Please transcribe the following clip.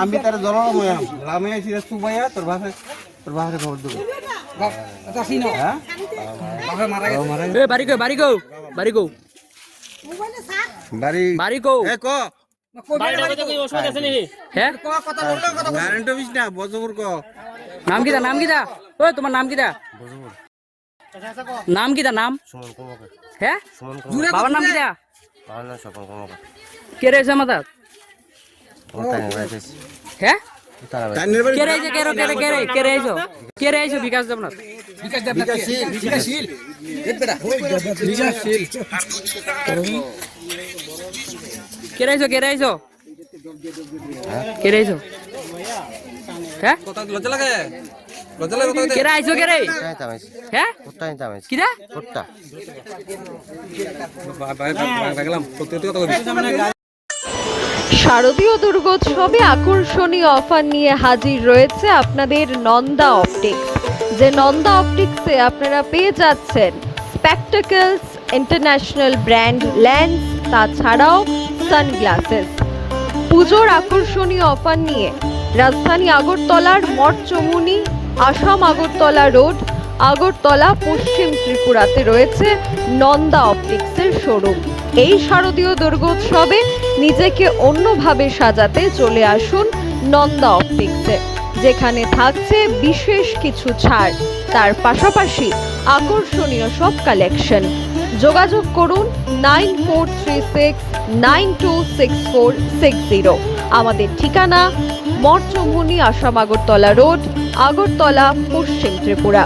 আমি তার জলাময়া লামে আছি সুবাইয়া তোর ভাষা তোর ভাষা খবর দেবো। হ্যাঁ? এ বাড়ি কো বাড়ি এ হ্যাঁ ক নাম কিটা নাম কিটা ও তোমার নাম কিটা নাম কিটা নাম? হ্যাঁ? বাবার নাম কিটা? কে রয়েছে আমার তাত? হ্যাঁ? কে রয়েছে? কে রে কে রে কে রে কে রয়েছে? কে রয়েছে? বিকাশ দেবনাথ। কে? রয়েছে? কে রয়েছে? কে রয়েছে? হ্যাঁ? লজ্জা লজ্জা লাগে? হ্যাঁ? শারদীয় দুর্গোৎসবে আকর্ষণীয় অফার নিয়ে হাজির রয়েছে আপনাদের নন্দা অপটিক্স। যে নন্দা অপটিক্সে আপনারা পেয়ে যাচ্ছেন স্পেকটাকলস ইন্টারন্যাশনাল ব্র্যান্ড লেন্স তাছাড়াও সানগ্লাসেস পুজোর আকর্ষণীয় অফার নিয়ে রাজধানী আগরতলার মঠচমুনি আসাম আগরতলা রোড, আগরতলা পশ্চিম ত্রিপুরাতে রয়েছে নন্দা অপটিক্সের শোরুম। এই শারদীয় দুর্গোৎসবে নিজেকে অন্যভাবে সাজাতে চলে আসুন নন্দা অপটিক্সে, যেখানে থাকছে বিশেষ কিছু ছাড়। তার পাশাপাশি আকর্ষণীয় সব কালেকশন। যোগাযোগ করুন nine four three six nine two six four six zero. আমাদের ঠিকানা মঠচমুনি আসাম আগরতলা রোড আগরতলা পশ্চিম ত্রিপুরা।